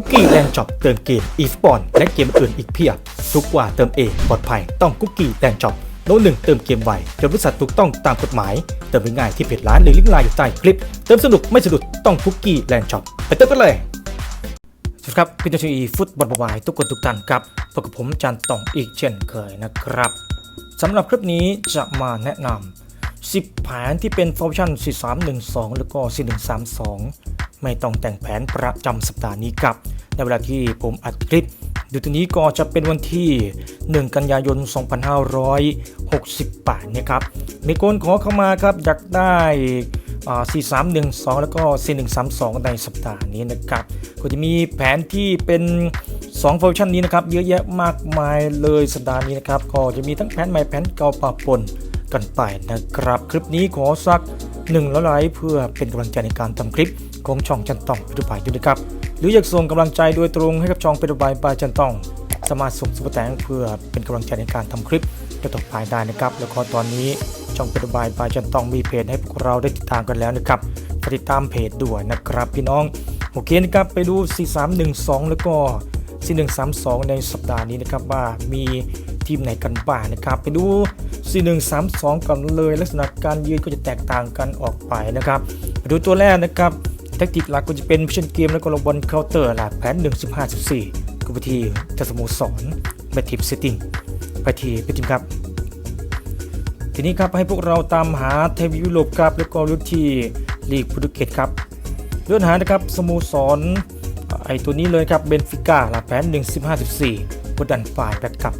คุกกี้แลนด์จ็อบเติมเกมอีสปอนและเกมอื่นอีกเพียบ ทุกกว่าเติมเองปลอดภัยต้องคุกกี้แลนด์จ็อบโน้ตหนึ่งเติมเกมไวจนบริษัทถูกต้องตามกฎหมาย เติมง่ายที่เพจร้านหรือลิงก์ไลน์อยู่ใต้คลิป เติมสนุกไม่สะดุดต้องคุกกี้แลนด์จ็อบไปเติมกันเลยสวัสดีครับพี่ตัวชีฟุตบอลบายทุกคนทุกท่านครับพบกับผมจันต่องอีกเช่นเคยนะครับสำหรับคลิปนี้จะมาแนะนำ10แผนที่เป็นฟังก์ชัน4312 แล้วก็ 4132 ไม่ต้องแต่งแผนประจำสัปดาห์นี้ครับ ในเวลาที่ผมอัดคลิปดูตัวนี้ก็จะเป็นวันที่ 1 กันยายน 2568นะครับมีคนขอเข้ามาครับอยากได้อ่า4312 แล้วก็ 4132 ในสัปดาห์นี้นะครับก็จะมีแผนที่เป็น2ฟังก์ชันนี้นะครับเยอะแยะมากมายเลยสัปดาห์นี้นะครับก็จะมีทั้งแผนใหม่แผนเก่าปะปนกันไปนะครับ คลิปนี้ขอสัก1แล้วไลค์เพื่อเป็นกำลังใจในการทำคลิป ของช่องจันตองพิทุบายด้วยนะครับ หรืออยากส่งกำลังใจโดยตรงให้กับช่องเป็นบายบายจันตอง สามารถส่งสุปเปอร์แตงเพื่อเป็นกำลังใจในการทำคลิปต่อไปได้นะครับ แล้วก็ตอนนี้ช่องเป็นบายบายจันตองมีเพจให้พวกเราได้ติดตามกันแล้วนะครับติดตามเพจด้วยนะครับพี่น้องโอเคนะครับไปดู 4312 แล้วก็ 4132 ในสัปดาห์นี้นะครับว่ามีทีมไหนกันบ้างนะครับ ไปดู 4132 กันเลย ลักษณะการยืนก็จะแตกต่างกันออกไปนะครับไปดูตัวแรกนะครับ แทคติกหลักก็จะเป็นพิชชั่นเกมแล้วก็ระบอลเคาน์เตอร์หลักแผน 1 15 14ก็ไปที่จัสโมสรไปทีมเซตติ้งไปทีไปทีมครับ ทีนี้ครับให้พวกเราตามหาเทวียุโรปครับแล้วก็รุ่นที่ลีกโปรตุเกสครับเลื่อนหานะครับสโมสรไอตัวนี้เลยครับเบนฟิก้าหลักแผน 1 15 14กดดันฝ่ายแบ็กครับ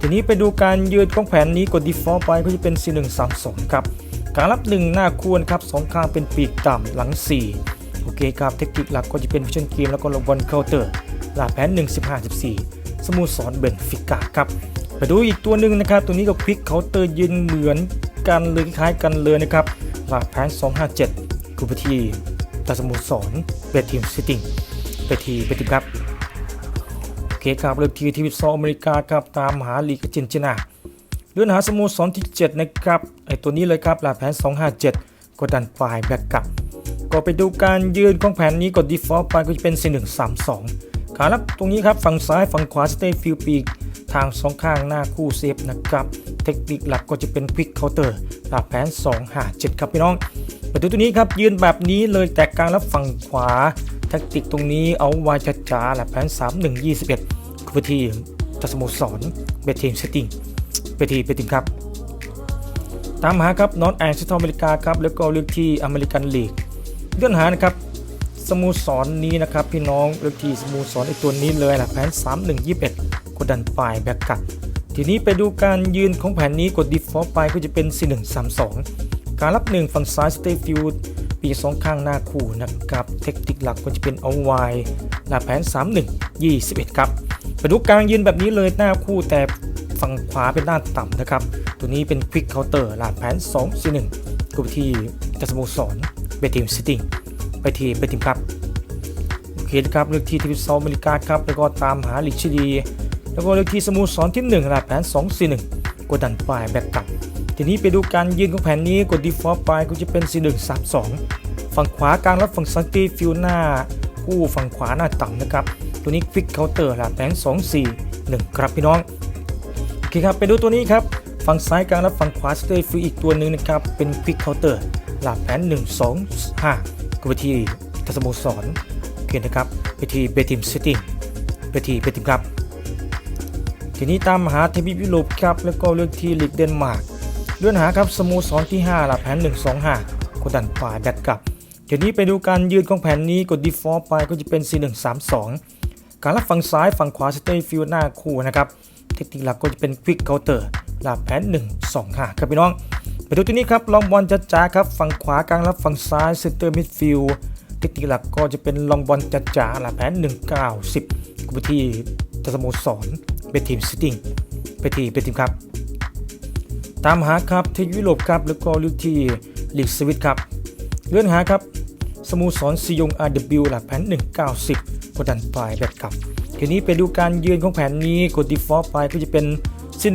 ทีนี้ไปดูการยืนของแผนนี้กด default ไปก็จะเป็น 4132 ครับการรับ 1 หน้าควรครับสองข้างเป็นปีกต่ำหลัง 4 โอเคครับเทคนิคหลักก็จะเป็นพิชชั่นเกมแล้วก็ระบอลเคาน์เตอร์หลักแผน1 15 14 สโมสรเบนฟิกาครับไปดูอีกตัวหนึ่งนะครับ ตัวนี้ก็ควิกเคาน์เตอร์ยืนเหมือนกันเลยคล้ายกันเลยนะครับหลักแผน257กูปที่ตาสโมสรเบทีมซิติ้งไปที่เบทีมครับโอเคครับเริ่มที่ทีวีซออเมริกาครับตามหาลีกเจนตินาเลื่อนหาสโมสรที่ 7 นะครับไอตัวนี้เลยครับหลักแผน 257กดดันฝ่ายแบ็กกลับ ก็ไปดูการยืนของแผนนี้กด default ไปก็จะเป็น4132 ขารับตรงนี้ครับ ฝั่งซ้ายฝั่งขวาสเตย์ฟิลปีกทางสองข้างหน้าคู่เซฟนะครับ เทคนิคหลักก็จะเป็น Quick Counter หลักแผน 257 ครับพี่น้องไปดูตัวนี้ครับยืนแบบนี้เลยแต่กลางรับฝั่งขวาแทคติกตรงนี้เอาไว้จ้าๆหลักแผน 3121คือที่จัสโมสรเบทีมเซตติ้งเบทีเบทีมครับ ตามหาครับนอตแอนซิทออเมริกาครับแล้วก็เลือกที่อเมริกันลีก เลื่อนหานะครับสโมสรนี้นะครับพี่น้องเลือกที่สโมสรไอตัวนี้เลยแหลักแผน 3121 กดดันฝ่ายแบ็กกับทีนี้ไปดูการยืนของแผนนี้กด default ไปก็จะเป็น 4132 การรับ 1 ฝั่งซ้าย stay field ปีสองข้างหน้าคู่นะครับ เทคนิคหลักก็จะเป็นเอาไว้หลักแผน 31 21 ครับไปดูการยืนแบบนี้เลยหน้าคู่แต่ฝั่งขวาเป็นด้านต่ำนะครับ ตัวนี้เป็น quick counter หลักแผน 241ก็ไปที่จัสโมสร เบทีมซิติ้งไปที่เบทีมครับโอเคนะครับเลือกที่ทีวีซออเมริกาครับแล้วก็ตามหาลิกชดี แล้วก็เลือกที่สโมูสรที่1หลักแผน241กดดันฝ่ายแบ็กกลับทีนี้ไปดูการยืนของแผนนี้กด default ไปก็จะเป็น 4132 ฝั่งขวากลางรับฝั่งซันตี้ฟิวหน้าคู่ฝั่งขวาหน้าต่ำนะครับตัวนี้ควิกเคาน์เตอร์หลักแผน241 ครับพี่น้องโอเคครับไปดูตัวนี้ครับ ฝั่งซ้ายกลางและฝั่งขวาสเตย์ฟิวอีกตัวหนึ่งนะครับ เป็นควิกเคาน์เตอร์ หลักแผน1 2 5ก็ไปที่ทัสโมสรโอเคนะครับไปที่เบทีมซิตี้ไปที่เบทีมครับทีนี้ตามหาเทวีปยุโรปครับแล้วก็เลือกที่ลีกเดนมาร์กเลื่อนหาครับสโมสรที่ 5 หลักแผน 1 2 5กดดันขวาแบตกลับทีนี้ไปดูการยืนของแผนนี้กด default ไปก็จะเป็น4132การรับฝั่งซ้ายฝั่งขวาสเตย์ฟิวหน้าคู่นะครับเทคนิคหลักก็จะเป็น Quick Counter หลักแผน 1 2 5ครับพี่น้อง ไปดูตัวนี้ครับลองบอลจ้าๆครับฝั่งขวากลางรับฝั่งซ้ายเซนเตอร์มิดฟิลด์เทคนิคหลักก็จะเป็นลองบอลจ้าๆหลักแผน1 9 10กูไปที่สโมสรเป็นทีมซิติ้งไปที่เป็นทีมครับ ตามหาครับที่ยุโรปครับแล้วก็ลือกที่ลีกสวิตครับเลื่อนหาครับสโมสรซียงอาร์ดิวหลักแผน1910กดดันปลายแบบกลับทีนี้ไปดูการยืนของแผนนี้กด default ไปก็จะเป็น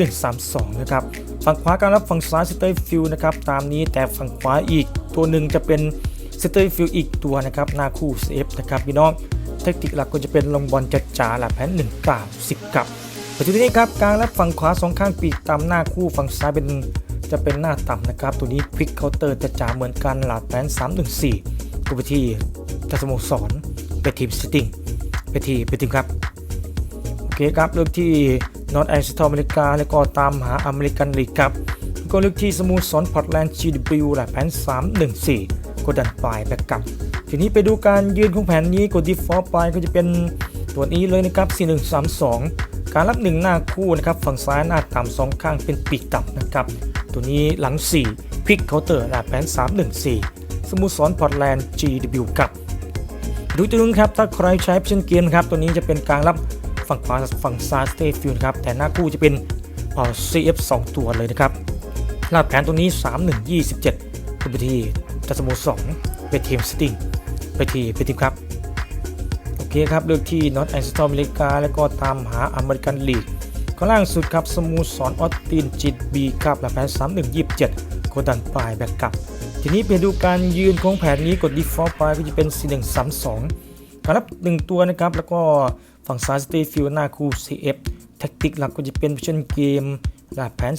4132นะครับ ฝั่งขวาการรับฝั่งซ้ายสเตย์ฟิลนะครับตามนี้แต่ฝั่งขวาอีก ตัวหนึ่งจะเป็นสเตย์ฟิลอีกตัวนะครับหน้าคู่เซฟนะครับพี่น้องเทคนิคหลักก็จะเป็นลงบอลจัดจ่าหลักแผน1 9 10กับปัจจุบันนี้ครับกางและฝั่งขวาสองข้างปีกตามหน้าคู่ฝั่งซ้ายเป็นจะเป็นหน้าต่ำนะครับ ตัวนี้ควิกเคาน์เตอร์จัดจ่าเหมือนกันหลักแผน3 1 4กูไปที่ทัศโมสรไปทีมสติงไปทีไปทีมครับ เคครับเลือกที่นอตแอนด์สตอเมริกา แล้วก็ตามหาอเมริกันลีกครับ ก็เลือกที่สโมูสรพอร์ตแลนด์ GW หลักแผน 314 กดดันปลายแบ็กกลับ ทีนี้ไปดูการยืนของแผนนี้กดดีฟอลต์ไปก็จะเป็นตัวนี้เลยนะครับ 4132 การรับหนึ่งหน้าคู่นะครับฝั่งซ้ายหน้าต่ำสองข้างเป็นปีกต่ำนะครับตัวนี้หลัง 4 พลิกเคาน์เตอร์หลักแผน 314 สโมูสรพอร์ตแลนด์ GW ครับดูตัวนึงครับถ้าใครใช้เช่นเกมครับตัวนี้จะเป็นกลางรับ ฝั่งขวาฝั่งซ้ายสเตฟิลครับแต่หน้าคู่จะเป็นเอ่อ CF 2 ตัวเลยนะครับลาดแผนตัวนี้ 3 1 27เป็นไปทีจัสโมสองเป็นทีมสติงไปทีเป็นทีมครับ โอเคครับ เลือกที่นอตแอนด์สตอมอเมริกา แล้วก็ตามหาอเมริกันลีกข้างล่างสุดครับสโมูสรออสตินจิตบีครับลาดแผน 3 1 27กดดันปลายแบ็กกลับทีนี้ไปดูการยืนของแผนนี้กด default ไปก็จะเป็น 4132การรับ 1 ตัวนะครับ แล้วก็ ฝั่งซ้ายสเตฟิลหน้าคู่ CF แท็กติกหลักก็จะเป็น Vision Game หลักแผน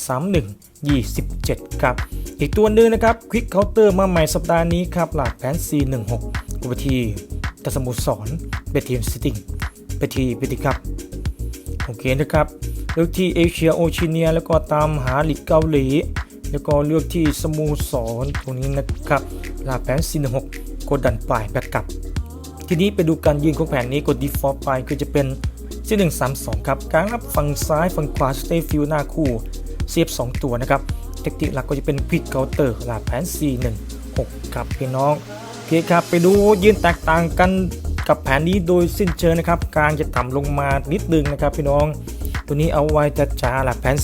31 27 ครับ อีกตัวหนึงนะครับ Quick Counter มาใหม่สัปดาห์นี้ครับหลักแผน 416กุบทีตสมุทรสอนเบทีมสติงไปทีไปทีครับโอเคนะครับเลือกที่เอเชียโอชียเนีย แล้วก็ตามหาลีกเกาหลี แล้วก็เลือกที่สโมูสรตรงนี้นะครับหลาแผน 416กดดันปลายแบกกลับ ทีนี้ไปดูการยืนของแผนนี้กด default ไปก็จะเป็น4132ครับกลางรับฝั่งซ้ายฝั่งขวา stay f i e l หน้าคู่เสียบ2ตัวนะครับ เทคนิคหลักก็จะเป็น quick counter ลาแผน 416 ครับพี่น้องโอเคครับไปดูยืนแตกต่างกันกับแผนนี้โดยสิ้นเชิงนะครับกลางจะต่ำลงมานิดนึงนะครับพี่น้อง ตัวนี้เอาไว้จะจาหลักแผน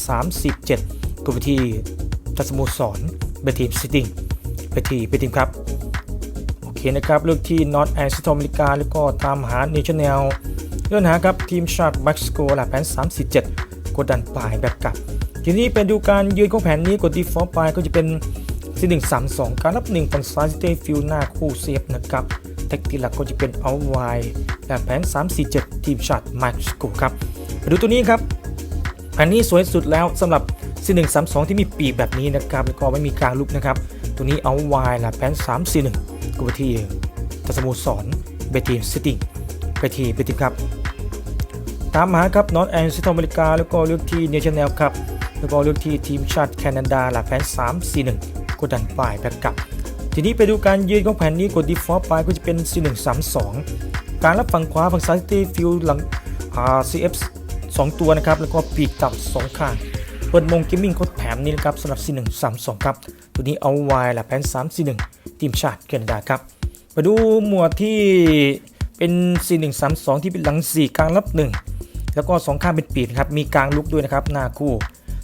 37 ตัวไปที่ทัศโมสรเบทีมซิติ้งไปทีไปทีมครับ เคนะครับ เลือกที่ North and Central America แล้วก็ตามหา National เลื่อนหาครับทีมชาติเม็กซิโกหลักแผน 347 กดดันปลายแบบกลับ ทีนี้เป็นดูการยืนของแผนนี้กด default ไปก็จะเป็น4132การรับหนึ่งฝั่งซ้ายสเตฟิลหน้าคู่เซฟนะครับแท็กติหลักก็จะเป็นเอาไวหลักแผน 347 ทีมชาติเม็กซิโกครับมาดูตัวนี้ครับอันนี้สวยสุดแล้วสำหรับ4132ที่มีปีกแบบนี้นะครับแล้วก็ไม่มีกลางลุกนะครับ ตัวนี้เอาไวหลักแผน341กูไปที่ทัศมูสอนเบทีมซิติ้งไปที่เบทีมครับตามหาครับนอตแอนด์ซิตอเมริกา แล้วก็เลือกที่เนชั่นแนลครับแล้วก็เลือกที่ทีมชาติแคนาดาหลักแผน341กดดันป่ายแบ็กกลับ ทีนี้ไปดูการยืนของแผนนี้กด default ไปก็จะเป็น 4132 การรับฝั่งขวาฝั่งซ้ายที่ฟิลหลังอ่า CF 2 ตัวนะครับ แล้วก็ปีกต่ำสองข้าง เปิดมงเกมมิ่งโค้ดแผนนี้นะครับสำหรับ4132 ครับ ตัวนี้เอาไว้หลักแผน341 ทีมชาติแคนาดาครับ มาดูหมวดที่เป็น4132 ที่เป็นหลัง 4 กลางรับ 1 แล้วก็ 2 ข้างเป็นปีกครับ มีกลางลุกด้วยนะครับ หน้าคู่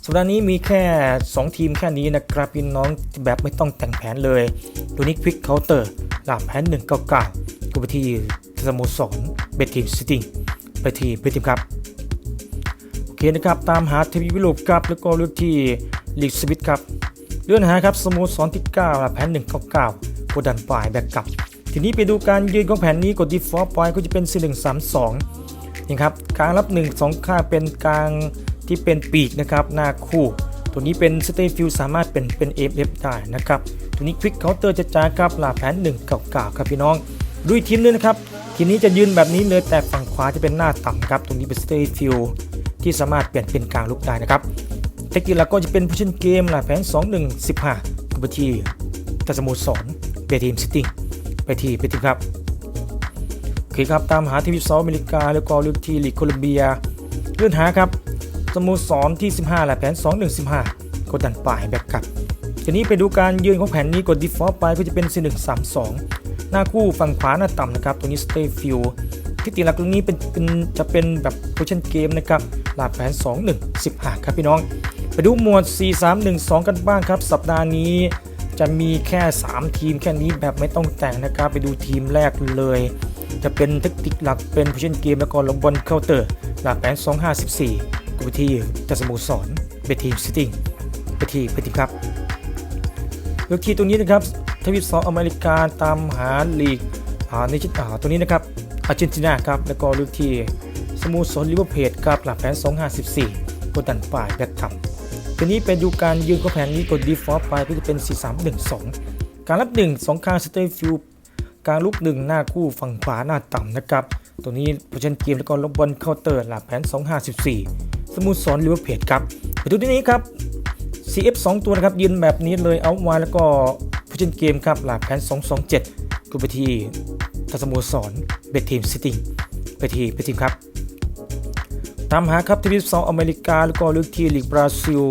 สัปดาห์นี้มีแค่ 2 ทีมแค่นี้นะครับพี่น้องแบบไม่ต้องแต่งแผนเลย ตัวนี้ Quick Counter หลักแผน199กูไปที่สโมสรเบทีมซิติ้งไปที่เบทีมครับ เคนะครับตามหาเทวีวิโรปครับแล้วก็เลือกที่ลีกสวิตครับเลื่อนหาครับสโมสรที่9หลักแผน199กดดันปลายแบ็กกลับ ทีนี้ไปดูการยืนของแผนนี้กด default ไปก็จะเป็น4132นี่ครับกลางรับ 1 2ค่าเป็นกลางที่เป็นปีกนะครับหน้าคู่ ตัวนี้เป็น stay field สามารถเป็นเป็น FF ได้นะครับตัวนี้ quick counter จะจ้าครับหลักแผน199ครับพี่น้องดูทีมนึงนะครับทีนี้จะยืนแบบนี้เลยแต่ฝั่งขวาจะเป็นหน้าต่ำครับตรงนี้เป็น stay field ที่สามารถเปลี่ยนเป็นกลางลุกได้นะครับเทคนิคหลักก็จะเป็น position game หลักแผน 2 1 15กับไปที่ตัสโมสรเบทีมซิติ้งไปที่ไปที่ครับโอเคครับตามหาทีมที่ซาอุอเมริกาแล้วก็เลือกที่ลีกโคลอมเบียเลื่อนหาครับสโมสรที่ 15หลักแผน 2 1 15กดดันป่ายแบ็กกลับทีนี้ไปดูการยืนของแผนนี้กด default ไปก็จะเป็น 4132 หน้าคู่ฝั่งขวาหน้าต่ำนะครับ ตัวนี้ stay field ที่ติหลักตรงนี้เป็นเป็นจะเป็นแบบ position game นะครับ ลักแผน 2 1 15 ครับพี่น้อง ไปดูหมวด 4 3 1 2 กันบ้างครับ สัปดาห์นี้จะมีแค่ 3 ทีมแค่นี้แบบไม่ต้องแต่งนะครับ ไปดูทีมแรกเลย จะเป็นเทคนิคหลักเป็น position game แล้วก็ลงบอลเคาน์เตอร์หลักแผน 254กูไปที่จัสโมสรเบทีมซิติ้งไปที่ไปที่ครับเลือกทีตรงนี้นะครับทวีปซออเมริกาตามหาลีกอ่าในชิดอ่าตัวนี้นะครับอาร์เจนตินาครับแล้วก็ลูกที่ สโมสรลิเวอร์พูลครับหลักแผน 254กดดันฝ่ายแบ็คครับทีนี้เป็นดูการยืนของแผนนี้กดดีฟอลต์ไปก็จะเป็น 4312 การรับ 1 2ข้างสเตย์ฟิลการลุก1หน้าคู่ฝั่งขวาหน้าต่ำนะครับ ตัวนี้โพชันเกมแล้วก็ลบบอลเคาน์เตอร์หลักแผน 254สโมุสรลิเวอร์พูลครับไปดูที่นี้ครับ CF 2 ตัวนะครับยืนแบบนี้เลยเอาไว้แล้วก็โพชันเกมครับหลักแผน 227ก็ไปที่ทัศโมสรเบททีมซิตี้ไปทีไปทีมครับ ตามหาครับทีวีสองอเมริกา แล้วก็ลือกที่ลีกบราซิล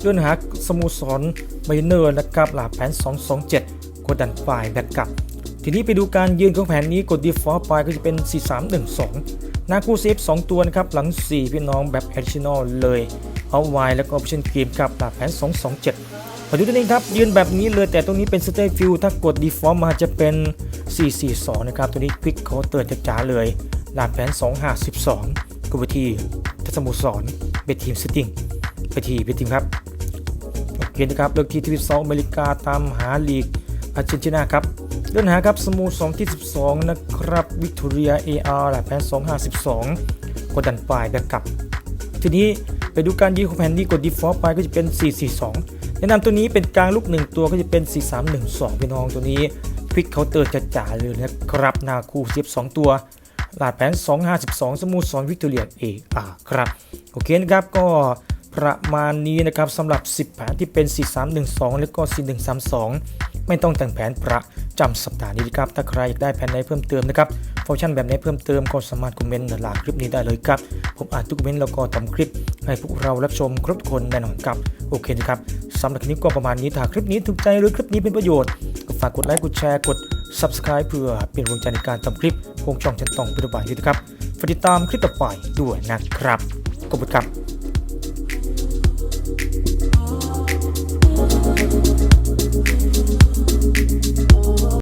เลื่อนหาสโมสรไมเนอร์นะครับหลักแผน 227 กดดันฝ่ายแบ็กกลับ ทีนี้ไปดูการยืนของแผนนี้กด default ไปก็จะเป็น 4312 หน้าคู่เซฟ 2 ตัวนะครับ หลัง 4 พี่น้องแบบ additional เลยเอาไวแล้วก็ option เกมกับหลักแผน 227มาดูตัวนี้ครับ ยืนแบบนี้เลยแต่ตรงนี้เป็น stay view ถ้ากด default มาจะเป็น 442 นะครับ ตัวนี้ quick counter จ๋าเลย หลักแผน 252 ก็ไปทีทัศสโมสรเบททีมซิติ้งไปที่เบทีมครับโอเคนะครับเลือกที่ที่2อเมริกาตามหาลีกอาร์เจนตินาครับเลื่อนหาครับสโมู2ที่ 12 นะครับวิกตอเรีย AR หลักแผน252 กดดันฝ่ายแบ็กกลับ ทีนี้ไปดูการยิงของแผนนี้กด default ไปก็จะเป็น 442 แนะนำตัวนี้เป็นกลางลูก 1 ตัวก็จะเป็น 4312พี่น้องตัวนี้ควิกเคาน์เตอร์จะจ่าเลยนะครับหน้าคู่เสียบ2ตัว หลาดแผน 252 สโมูสรวิกตอเรีย AR ครับ โอเคนะครับก็ประมาณนี้นะครับสำหรับ 10 แผนที่เป็น 4312 แล้วก็ 4132 ไม่ต้องแต่งแผนประจำสัปดาห์นี้ครับ ถ้าใครอยากได้แผนไหนเพิ่มเติมนะครับฟังก์ชันแบบไหนเพิ่มเติมก็สามารถคอมเมนต์หลังคลิปนี้ได้เลยครับ ผมอ่านทุกคอมเมนต์แล้วก็ทำคลิป ให้พวกเรารับชมครบทุกคนแน่นอนครับ โอเคนะครับสำหรับคลิปนี้ก็ประมาณนี้ถ้าคลิปนี้ถูกใจหรือคลิปนี้เป็นประโยชน์ก็ฝากกดไลค์กดแชร์กด subscribe เพื่อเป็นกำลังใจในการทำคลิปคงช่องจะต้องเป็นตัวอย่างนี้นะครับฝากติดตามคลิปต่อไปด้วยนะครับขอบคุณครับ